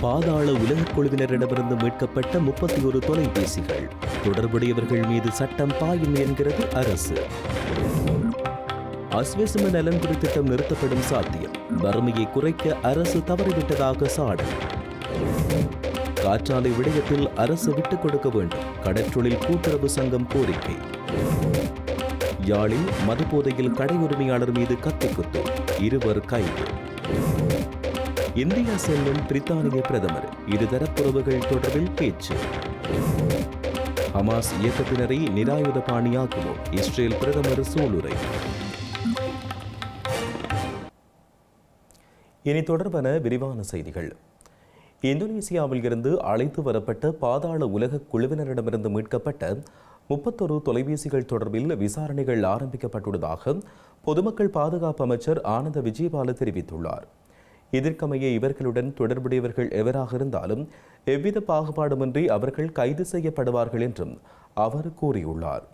பாதாள உலகக் குழுவினரிடமிருந்து மீட்கப்பட்ட முப்பத்தி ஒரு தொலைபேசிகள். தொடர்புடையவர்கள் மீது சட்டம் பாயும் என்கிறது அரசு. அஸ்வசம நலன்புரி திட்டம் நிறுத்தப்படும் சாத்தியம். வறுமையை குறைக்க அரசு தவறிவிட்டதாக சாடல். காற்றாலை விடயத்தில் அரசு விட்டுக் கொடுக்க வேண்டும். கடற்றொழில் கூட்டுறவு சங்கம் கோரிக்கை. யாழில் மதுபோதையில் கடை உரிமையாளர் மீது கத்திக்குத்து. இருவர் கைது. இந்தியா செல்லும் பிரித்தானிய பிரதமர் இருதரப்புறவுகள் தொடர்பில் பேச்சு. ஹமாஸ் இயக்கத்தினரை நிராயுத பாணியாக்குவோம் இஸ்ரேல் பிரதமர் சூளுரை. இனி தொடர்பான விரிவான செய்திகள். இந்தோனேசியாவில் இருந்து அழைத்து வரப்பட்ட பாதாள உலக குழுவினரிடமிருந்து மீட்கப்பட்ட முப்பத்தொரு தொலைபேசிகள் தொடர்பில் விசாரணைகள் ஆரம்பிக்கப்பட்டுள்ளதாக பொதுமக்கள் பாதுகாப்பு அமைச்சர் ஆனந்த விஜயபால தெரிவித்துள்ளார். இதற்கமைய இவர்களுடன் தொடர்புடையவர்கள் எவராக இருந்தாலும் எவ்வித பாகுபாடுமின்றி அவர்கள் கைது செய்யப்படுவார்கள் என்றும் அவர் கூறியுள்ளார்.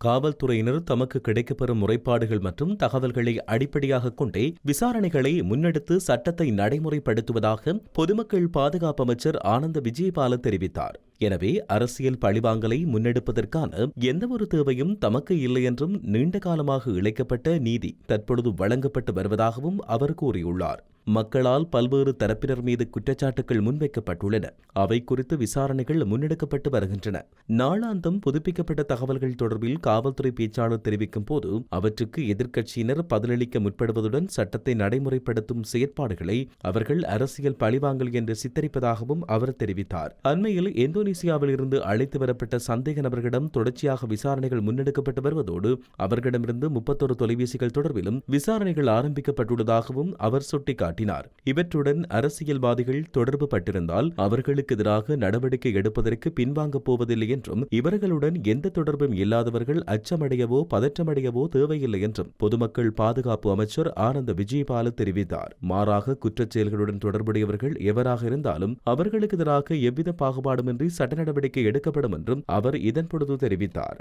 காவல்துறையினர் தமக்கு கிடைக்கப்பெறும் முறைப்பாடுகள் மற்றும் தகவல்களை அடிப்படையாக கொண்டே விசாரணைகளை முன்னெடுத்து சட்டத்தை நடைமுறைப்படுத்துவதாக பொதுமக்கள் பாதுகாப்பு அமைச்சர் ஆனந்த விஜயபால தெரிவித்தார். எனவே அரசியல் பழிவாங்கலை முன்னெடுப்பதற்கான எந்தவொரு தேவையும் தமக்கு இல்லை என்றும் நீண்ட காலமாக இழைக்கப்பட்ட நீதி தற்பொழுது வழங்கப்பட்டு வருவதாகவும் அவர் கூறியுள்ளார். மக்களால் பல்வேறு தரப்பினர் மீது குற்றச்சாட்டுகள் முன்வைக்கப்பட்டுள்ளன. அவை குறித்து விசாரணைகள் முன்னெடுக்கப்பட்டு வருகின்றன. நாளாந்தம் புதுப்பிக்கப்பட்ட தகவல்கள் தொடர்பில் காவல்துறை பேச்சாளர் தெரிவிக்கும் போது அவற்றுக்கு எதிர்க்கட்சியினர் பதிலளிக்க முற்படுவதுடன் சட்டத்தை நடைமுறைப்படுத்தும் செயற்பாடுகளை அவர்கள் அரசியல் பழிவாங்கல் என்று சித்தரிப்பதாகவும் அவர் தெரிவித்தார். அண்மையில் இந்தோனேசியாவில் இருந்து அழைத்து வரப்பட்ட சந்தேக நபர்களிடம் தொடர்ச்சியாக விசாரணைகள் முன்னெடுக்கப்பட்டு வருவதோடு அவர்களிடமிருந்து முப்பத்தொரு தொலைபேசிகள் தொடர்பிலும் விசாரணைகள் ஆரம்பிக்கப்பட்டுள்ளதாகவும் அவர் சுட்டிக்காட்டினார் சுட்டிக்காட்டினார் இவற்றுடன் அரசியல்வாதிகள் தொடர்பு பட்டிருந்தால் அவர்களுக்கு எதிராக நடவடிக்கை எடுப்பதற்கு பின்வாங்கப் போவதில்லை என்றும் இவர்களுடன் எந்த தொடர்பும் இல்லாதவர்கள் அச்சமடையவோ பதற்றமடையவோ தேவையில்லை என்றும் பொதுமக்கள் பாதுகாப்பு அமைச்சர் ஆனந்த விஜயபால தெரிவித்தார். மாறாக குற்றச் செயல்களுடன் தொடர்புடையவர்கள் எவராக இருந்தாலும் அவர்களுக்கு எதிராக எவ்வித பாகுபாடுமின்றி சட்ட நடவடிக்கை எடுக்கப்படும் என்றும் அவர் இதன் பொழுது தெரிவித்தார்.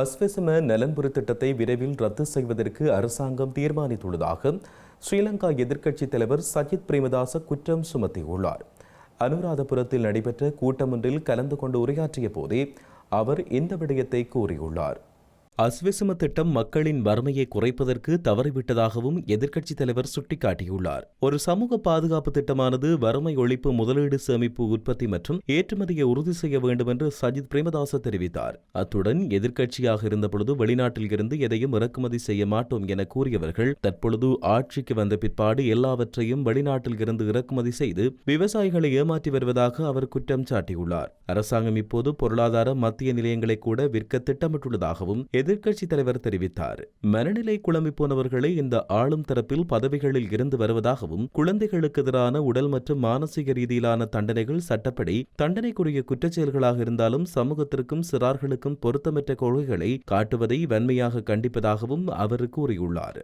அஸ்வசம நலன்புரி திட்டத்தை விரைவில் ரத்து செய்வதற்கு அரசாங்கம் தீர்மானித்துள்ளதாக ஸ்ரீலங்கா எதிர்க்கட்சித் தலைவர் சஜித் பிரேமதாச குற்றம் சுமத்தியுள்ளார். அனுராதபுரத்தில் நடைபெற்ற கூட்டமொன்றில் கலந்து கொண்டு உரையாற்றிய போதே அவர் இந்த விடயத்தை கூறியுள்ளார். அஸ்விசம திட்டம் மக்களின் வறுமையை குறைப்பதற்கு தவறிவிட்டதாகவும் எதிர்க்கட்சித் தலைவர் சுட்டிக்காட்டியுள்ளார். ஒரு சமூக பாதுகாப்பு திட்டமானது வறுமை ஒழிப்பு முதலீடு சேமிப்பு உற்பத்தி மற்றும் ஏற்றுமதியை உறுதி செய்ய வேண்டும் என்று சஜித் பிரேமதாச தெரிவித்தார். அத்துடன் எதிர்க்கட்சியாக இருந்தபொழுது வெளிநாட்டில் இருந்து எதையும் இறக்குமதி செய்ய மாட்டோம் என கூறியவர்கள் தற்பொழுது ஆட்சிக்கு வந்த பிற்பாடு எல்லாவற்றையும் வெளிநாட்டில் இருந்து இறக்குமதி செய்து விவசாயிகளை ஏமாற்றி வருவதாக அவர் குற்றம் சாட்டியுள்ளார். அரசாங்கம் இப்போது பொருளாதார மத்திய நிலையங்களை கூட விற்க திட்டமிட்டுள்ளதாகவும் எதிர்க்கட்சித் தலைவர் தெரிவித்தார். மனநிலை குழம்பி போனவர்களை இந்த ஆளும் தரப்பில் பதவிகளில் இருந்து வருவதாகவும் குழந்தைகளுக்கு எதிரான உடல் மற்றும் மானசீக ரீதியிலான தண்டனைகள் சட்டப்படி தண்டனைக்குரிய குற்றச்செயல்களாக இருந்தாலும் சமூகத்திற்கும் சிறார்களுக்கும் பொருத்தமற்ற கொள்கைகளை காட்டுவதை வன்மையாக கண்டிப்பதாகவும் அவர் கூறியுள்ளார்.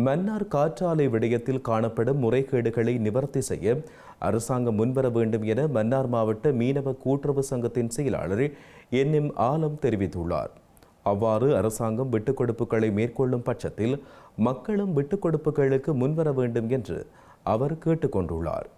மன்னார் காற்றாலை விடயத்தில் காணப்படும் முறைகேடுகளை நிவர்த்தி செய்ய அரசாங்கம் முன்வர வேண்டும் என மன்னார் மாவட்ட மீனவ கூட்டுறவு சங்கத்தின் செயலாளர் என் எம் ஆலம் தெரிவித்துள்ளார். அவ்வாறு அரசாங்கம் விட்டுக் கொடுப்புகளை மேற்கொள்ளும் பட்சத்தில் மக்களும் விட்டுக் கொடுப்புகளுக்கு முன்வர வேண்டும் என்று அவர் கேட்டுக்கொண்டுள்ளார்.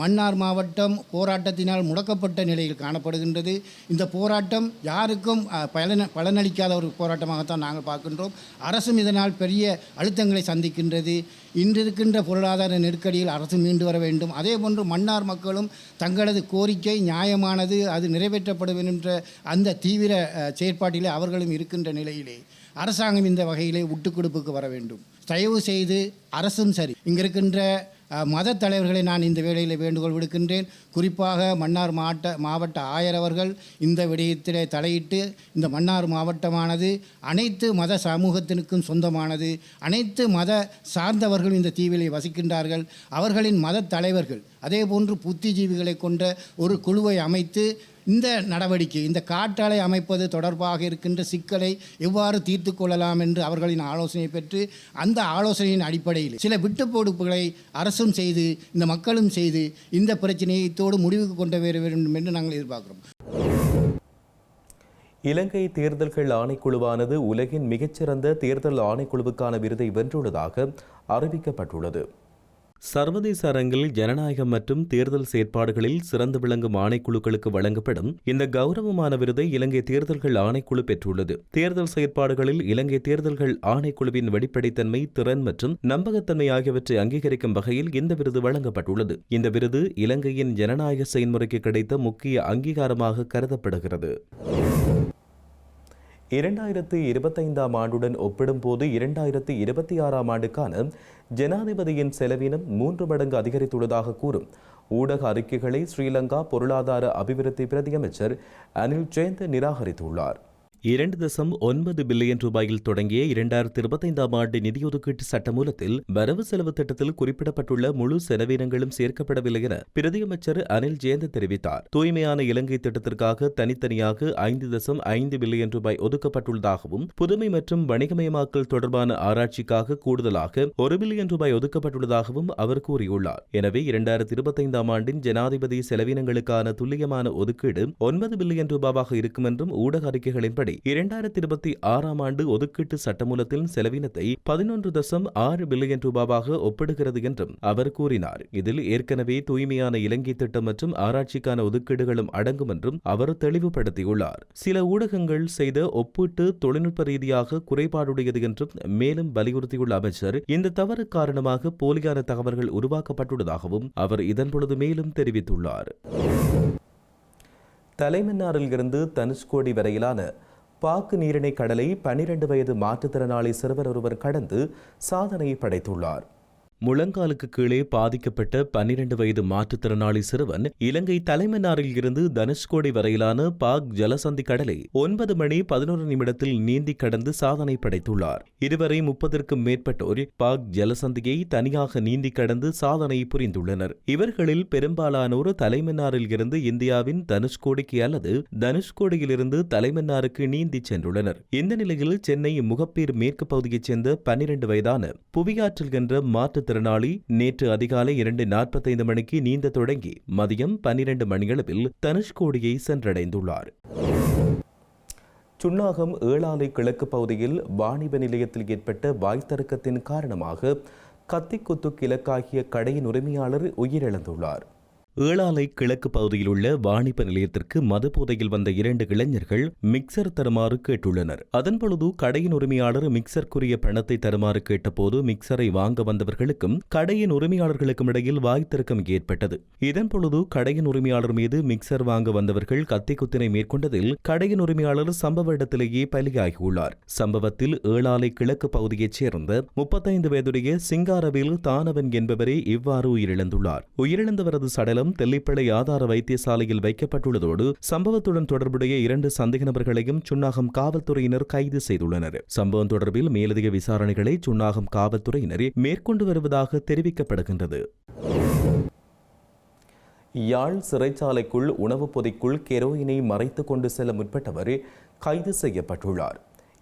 மன்னார் மாவட்டம் போராட்டத்தினால் முடக்கப்பட்ட நிலையில் காணப்படுகின்றது. இந்த போராட்டம் யாருக்கும் பலன பலனளிக்காத ஒரு போராட்டமாகத்தான் நாங்கள் பார்க்கின்றோம். அரசும் இதனால் பெரிய அழுத்தங்களை சந்திக்கின்றது. இன்று இருக்கின்ற பொருளாதார நெருக்கடியில் அரசு மீண்டு வர வேண்டும். அதே போன்று மன்னார் மக்களும் தங்களது கோரிக்கை நியாயமானது அது நிறைவேற்றப்படும் என்ற அந்த தீவிர செயற்பாட்டிலே அவர்களும் இருக்கின்ற நிலையிலே அரசாங்கம் இந்த வகையிலே விட்டுக் கொடுப்புக்கு வர வேண்டும். தயவு செய்து அரசும் சரி. இங்கிருக்கின்ற மத தலைவர்களை நான் இந்த வேளையில் வேண்டுகோள் விடுக்கின்றேன். குறிப்பாக மன்னார் மாவட்ட மாவட்ட ஆயர் அவர்கள் இந்த விடயத்திலே தலையிட்டு இந்த மன்னார் மாவட்டமானது அனைத்து மத சமூகத்தினுக்கும் சொந்தமானது. அனைத்து மத சார்ந்தவர்களும் இந்த தீவிலே வசிக்கின்றார்கள். அவர்களின் மத தலைவர்கள் அதே போன்று புத்திஜீவிகளை கொண்ட ஒரு குழுவை அமைத்து இந்த நடவடிக்கை இந்த காற்றாலை அமைப்பது தொடர்பாக இருக்கின்ற சிக்கலை எவ்வாறு தீர்த்து கொள்ளலாம் என்று அவர்களின் ஆலோசனை பெற்று அந்த ஆலோசனையின் அடிப்படையில் சில விட்டுப்பொடுப்புகளை அரசும் செய்து இந்த மக்களும் செய்து இந்த பிரச்சனையை இத்தோடு முடிவுக்கு கொண்டு வர வேண்டும் என்று நாங்கள் எதிர்பார்க்கிறோம். இலங்கை தேர்தல்கள் ஆணைக்குழுவானது உலகின் மிகச்சிறந்த தேர்தல் ஆணைக்குழுவுக்கான விருதை வென்றுள்ளதாக அறிவிக்கப்பட்டுள்ளது. சர்வதேச அரங்கில் ஜனநாயகம் மற்றும் தேர்தல் செயற்பாடுகளில் சிறந்து விளங்கும் ஆணைக்குழுக்களுக்கு வழங்கப்படும் இந்த கௌரவமான விருதை இலங்கை தேர்தல்கள் ஆணைக்குழு பெற்றுள்ளது. தேர்தல் செயற்பாடுகளில் இலங்கை தேர்தல்கள் ஆணைக்குழுவின் வெளிப்படைத்தன்மை திறன் மற்றும் நம்பகத்தன்மை ஆகியவற்றை அங்கீகரிக்கும் வகையில் இந்த விருது வழங்கப்பட்டுள்ளது. இந்த விருது இலங்கையின் ஜனநாயக செயல்முறைக்கு கிடைத்த முக்கிய அங்கீகாரமாக கருதப்படுகிறது. இரண்டாயிரத்து இருபத்தைந்தாம் ஆண்டுடன் ஒப்பிடும்போது இரண்டாயிரத்து இருபத்தி ஆறாம் ஆண்டுக்கான ஜனாதிபதியின் செலவினம் மூன்று மடங்கு அதிகரித்துள்ளதாக கூறும். ஊடக அறிக்கைகளை ஸ்ரீலங்கா பொருளாதார அபிவிருத்தி பிரதியமைச்சர் அனில் ஜெயந்த் நிராகரித்துள்ளார். இரண்டு தசம் ஒன்பது பில்லியன் ரூபாயில் தொடங்கிய இரண்டாயிரத்தி இருபத்தைந்தாம் ஆண்டு நிதியொதுக்கீட்டு சட்டமூலத்தில் வரவு செலவு திட்டத்தில் குறிப்பிடப்பட்டுள்ள முழு செலவினங்களும் சேர்க்கப்படவில்லை என பிரதியமைச்சர் அனில் ஜெயந்த் தெரிவித்தார். தூய்மையான இலங்கை திட்டத்திற்காக தனித்தனியாக ஐந்து தசம் ஐந்து பில்லியன் ரூபாய் ஒதுக்கப்பட்டுள்ளதாகவும் புதுமை மற்றும் வணிகமயமாக்கல் தொடர்பான ஆராய்ச்சிக்காக கூடுதலாக ஒரு பில்லியன் ரூபாய் ஒதுக்கப்பட்டுள்ளதாகவும் அவர் கூறியுள்ளார். எனவே இரண்டாயிரத்தி இருபத்தைந்தாம் ஆண்டின் ஜனாதிபதி செலவினங்களுக்கான துல்லியமான ஒதுக்கீடு ஒன்பது பில்லியன் ரூபாவாக இருக்கும் என்றும் ஊடக அறிக்கைகளின்படி இரண்டாயிரத்தி இருபத்தி ஆறாம் ஆண்டு ஒதுக்கீட்டு சட்டமூலத்தின் செலவினத்தை பதினொன்று தசம் ஆறு பில்லியன் ரூபாவாக ஒப்பிடுகிறது என்றும் அவர் கூறினார். இதில் ஏற்கனவே தூய்மையான இலங்கை திட்டம் மற்றும் ஆராய்ச்சிக்கான ஒதுக்கீடுகளும் அடங்கும் என்றும் அவர் தெளிவுபடுத்தியுள்ளார். சில ஊடகங்கள் செய்த ஒப்பீட்டு தொழில்நுட்ப ரீதியாக குறைபாடுடையது என்றும் மேலும் வலியுறுத்தியுள்ள அமைச்சர் இந்த தவறு காரணமாக போலியான தகவல்கள் உருவாக்கப்பட்டுள்ளதாகவும் அவர் இதன்பொழுது மேலும் தெரிவித்துள்ளார். தலைமன்னாரில் இருந்து தனுஷ்கோடி வரையிலான பாக்கு நீரிணை கடலை பனிரெண்டு வயது மாற்றுத்திறனாளி சிறுவர் ஒருவர் கடந்து சாதனை படைத்துள்ளார். முழங்காலுக்கு கீழே பாதிக்கப்பட்ட பன்னிரண்டு வயது மாற்றுத்திறனாளி சிறுவன் இலங்கை தலைமன்னாரில் இருந்து தனுஷ்கோடி வரையிலான பாக் ஜலசந்தி கடலை ஒன்பது மணி பதினோரு நிமிடத்தில் நீந்தி கடந்து சாதனை படைத்துள்ளார். இதுவரை முப்பதற்கும் மேற்பட்டோர் பாக் ஜலசந்தியை தனியாக நீந்தி கடந்து சாதனை புரிந்துள்ளனர். இவர்களில் பெரும்பாலானோர் தலைமன்னாரில் இருந்து இந்தியாவின் தனுஷ்கோடிக்கு அல்லது தனுஷ்கோடியிலிருந்து தலைமன்னாருக்கு நீந்தி சென்றுள்ளனர். இந்த நிலையில் சென்னை முகப்பேர் மேற்கு பகுதியைச் சேர்ந்த பன்னிரண்டு வயதான புவியாற்றில் என்ற மாற்று திறனாளி நேற்று அதிகாலை இரண்டு நாற்பத்தைந்து மணிக்கு நீந்த தொடங்கி மதியம் பன்னிரண்டு மணியளவில் தனுஷ்கோடியை சென்றடைந்துள்ளார். சுன்னாகம் ஏழாலை கிழக்கு பகுதியில் வாணிப நிலையத்தில் ஏற்பட்ட வாய்த்தருக்கத்தின் காரணமாக கத்திக்குத்து கிழக்காகிய கடையின் உரிமையாளர் உயிரிழந்துள்ளார். ஏழாலை கிழக்கு பகுதியில் உள்ள வாணிப நிலையத்திற்கு மது போதையில் வந்த இரண்டு இளைஞர்கள் மிக்சர் தருமாறு கேட்டுள்ளனர். அதன் பொழுது கடையின் உரிமையாளர் மிக்சருக்குரிய பணத்தை தருமாறு கேட்டபோது மிக்சரை வாங்க வந்தவர்களுக்கும் கடையின் உரிமையாளர்களுக்கும் இடையில் வாய்த்திருக்கம் ஏற்பட்டது. இதன் பொழுது கடையின் உரிமையாளர் மீது மிக்சர் வாங்க வந்தவர்கள் கத்திக்குத்தினை மேற்கொண்டதில் கடையின் உரிமையாளர் சம்பவ இடத்திலேயே பலியாகியுள்ளார். சம்பவத்தில் ஏழாலை கிழக்கு பகுதியைச் சேர்ந்த முப்பத்தைந்து வயதுடைய சிங்காரவேல் தானவன் என்பவரே இவ்வாறு உயிரிழந்துள்ளார். உயிரிழந்தவரது சடலம் தெல்லிப்பளை ஆதார வைத்தியசாலையில் வைக்கப்பட்டுள்ளதோடு சம்பவத்துடன் தொடர்புடைய இரண்டு சந்தேக நபர்களையும் சுன்னாகம் காவல்துறையினர் கைது செய்துள்ளனர். சம்பவம் தொடர்பில் மேலதிக விசாரணைகளை சுன்னாகம் காவல்துறையினர் மேற்கொண்டு வருவதாக தெரிவிக்கப்படுகின்றது. யாழ் சிறைச்சாலைக்குள் உணவுப் பொதிக்குள் கெரோயினை மறைத்து கொண்டு செல்ல முற்பட்டவர் கைது செய்யப்பட்டுள்ளார்.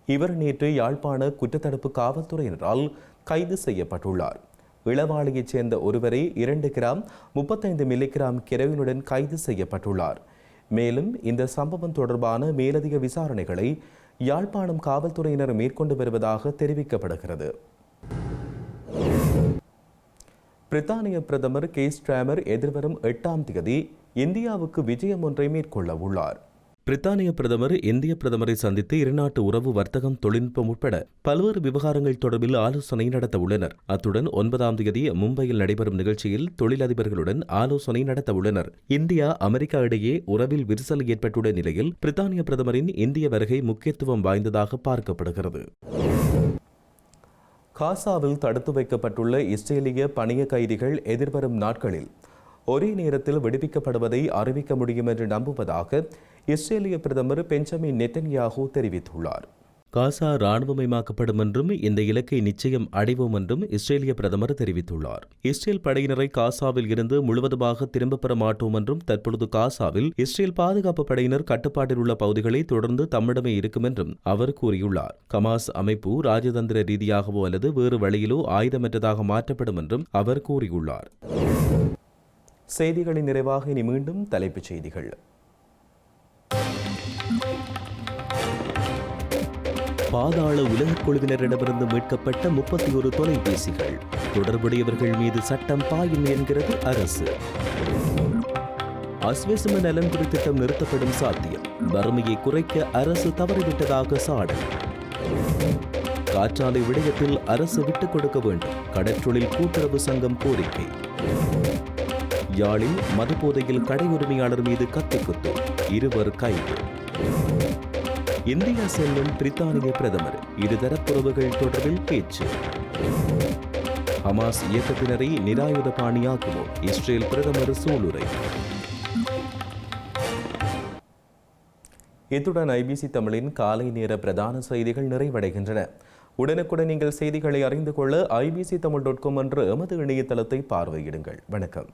இவர் நேற்று யாழ்ப்பாண குற்றத்தடுப்பு காவல்துறையினரால் கைது செய்யப்பட்டுள்ளார். இளவாளியைச் சேர்ந்த ஒருவரை இரண்டு கிராம் முப்பத்தைந்து மில்லிகிராம் கெரவினுடன் கைது செய்யப்பட்டுள்ளார். மேலும் இந்த சம்பவம் தொடர்பான மேலதிக விசாரணைகளை யாழ்ப்பாணம் காவல்துறையினர் மேற்கொண்டு வருவதாக தெரிவிக்கப்படுகிறது. பிரித்தானிய பிரதமர் கேஸ் ட்ராமர் எதிர்வரும் எட்டாம் தேதி இந்தியாவுக்கு விஜயம் ஒன்றை மேற்கொள்ள உள்ளார் பிரித்தானிய பிரதமர் இந்திய பிரதமரை சந்தித்து இருநாட்டு உறவு வர்த்தகம் தொழில்நுட்பம் உட்பட பல்வேறு விவகாரங்கள் தொடர்பில் ஆலோசனை நடத்த உள்ளனர் அத்துடன் ஒன்பதாம் தேதி மும்பையில் நடைபெறும் நிகழ்ச்சியில் தொழிலதிபர்களுடன் ஆலோசனை நடத்த உள்ளனர் இந்தியா அமெரிக்கா இடையே உறவில் விரிசல் ஏற்பட்டுள்ள நிலையில் பிரித்தானிய பிரதமரின் இந்திய வருகை முக்கியத்துவம் வாய்ந்ததாக பார்க்கப்படுகிறது. காசாவில் தடுத்து வைக்கப்பட்டுள்ள இஸ்ரேலிய பணிய கைதிகள் எதிர்வரும் நாட்களில் ஒரே நேரத்தில் விடுவிக்கப்படுவதை அறிவிக்க முடியும் என்று நம்புவதாக இஸ்ரேலிய பிரதமர் பெஞ்சமின் நெத்தன்யாகு தெரிவித்துள்ளார். காசா இராணுவமயமாக்கப்படும் என்றும் இந்த இலக்கை நிச்சயம் அடைவோம் என்றும் இஸ்ரேலிய பிரதமர் தெரிவித்துள்ளார். இஸ்ரேல் படையினரை காசாவில் இருந்து முழுவதுமாக திரும்பப் பெற மாட்டோம் என்றும் தற்பொழுது காசாவில் இஸ்ரேல் பாதுகாப்பு படையினர் கட்டுப்பாட்டில் உள்ள பகுதிகளை தொடர்ந்து தம்மிடமே இருக்கும் என்றும் அவர் கூறியுள்ளார். கமாஸ் அமைப்பு ராஜதந்திர ரீதியாகவோ அல்லது வேறு வழியிலோ ஆயுதமற்றதாக மாற்றப்படும் என்றும் அவர் கூறியுள்ளார். செய்திகளின் நிறைவாக இனி மீண்டும் தலைப்புச் செய்திகள். பாதாள உலகக் குழுவினரிடமிருந்து மீட்கப்பட்ட முப்பத்தி ஒரு தொலைபேசிகள். தொடர்புடையவர்கள் மீது சட்டம் பாயும் என்கிறது அரசு. அஸ்வசம நலன்புரி திட்டம் நிறுத்தப்படும் சாத்தியம். வறுமையை குறைக்க அரசு தவறிவிட்டதாக சாடல். காற்றாலை விடயத்தில் அரசு விட்டுக் கொடுக்க வேண்டும். கடற்றொழில் கூட்டுறவு சங்கம் கோரிக்கை. யாழில் மதுபோதையில் கடை உரிமையாளர் மீது கத்திக்குத்து. இருவர் கைது. இந்தியா செல்லும் பிரித்தானிய பிரதமர் இருதரப்புறவுகள் தொடர்பில் பேச்சு. ஹமாஸ் இயக்கத்தினரை நிராயுத பாணியாக்குவோம் இஸ்ரேல் பிரதமர் சூளுரை. இத்துடன் ஐபிசி தமிழின் காலை நேர பிரதான செய்திகள் நிறைவடைகின்றன. உடனுக்குடன் நீங்கள் செய்திகளை அறிந்து கொள்ள ஐபிசி தமிழ் டாட் காம் என்ற எமது இணையதளத்தை பார்வையிடுங்கள். வணக்கம்.